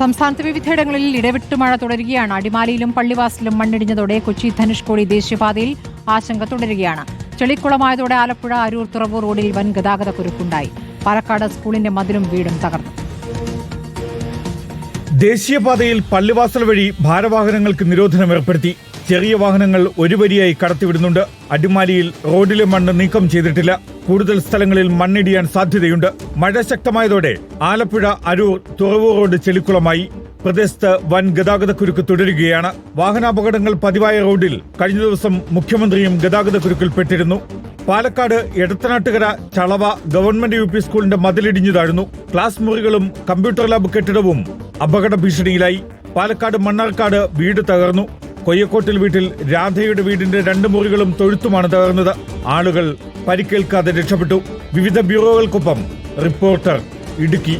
സംസ്ഥാനത്ത് വിവിധയിടങ്ങളിൽ ഇടവിട്ട് മഴ തുടരുകയാണ്. അടിമാലിയിലും പള്ളിവാസിലും മണ്ണിടിഞ്ഞതോടെ കൊച്ചി ധനുഷ്കോടി ദേശീയപാതയിൽ ആശങ്ക തുടരുകയാണ്. ചെളിക്കുളമായതോടെ ആലപ്പുഴ അരൂർ തുറവൂർ റോഡിൽ വൻ ഗതാഗത കുരുക്കുണ്ടായി പാലക്കാട് സ്കൂളിന്റെ മതിലും വീടും തകർന്നു. ദേശീയപാതയിൽ പള്ളിവാസൽ വഴി ഭാരവാഹനങ്ങൾക്ക് നിരോധനം ഏർപ്പെടുത്തി. ചെറിയ വാഹനങ്ങൾ ഒരു വരിയായി കടത്തിവിടുന്നുണ്ട്. അടിമാലിയിൽ റോഡിലെ മണ്ണ് നീക്കം ചെയ്തിട്ടില്ല. കൂടുതൽ സ്ഥലങ്ങളിൽ മണ്ണിടിയാൻ സാധ്യതയുണ്ട്. മഴ ശക്തമായതോടെ ആലപ്പുഴ അരൂർ തുറവൂർ റോഡ് ചെളിക്കുളമായി. പ്രദേശത്ത് വൻ ഗതാഗതക്കുരുക്ക് തുടരുകയാണ്. വാഹനാപകടങ്ങൾ പതിവായ റോഡിൽ കഴിഞ്ഞ ദിവസം മുഖ്യമന്ത്രിയും ഗതാഗതക്കുരുക്കിൽപ്പെട്ടിരുന്നു. Palakkad Edathanattukara Chalava government U P സ്കൂളിന്റെ മതിലിടിഞ്ഞു താഴ്ന്നു. ക്ലാസ് മുറികളും കമ്പ്യൂട്ടർ ലാബ് കെട്ടിടവും അപകട ഭീഷണിയിലായി. പാലക്കാട് മണ്ണാർക്കാട് വീട് തകർന്നു. കൊയ്യക്കോട്ടിൽ വീട്ടിൽ രാധയുടെ വീടിന്റെ രണ്ട് മുറികളും തൊഴുത്തുമാണ് തകർന്നത്. ആളുകൾ പരിക്കേൽക്കാതെ രക്ഷപ്പെട്ടു. വിവിധ ബ്യൂറോകൾക്കൊപ്പം റിപ്പോർട്ടർ ഇടുക്കി.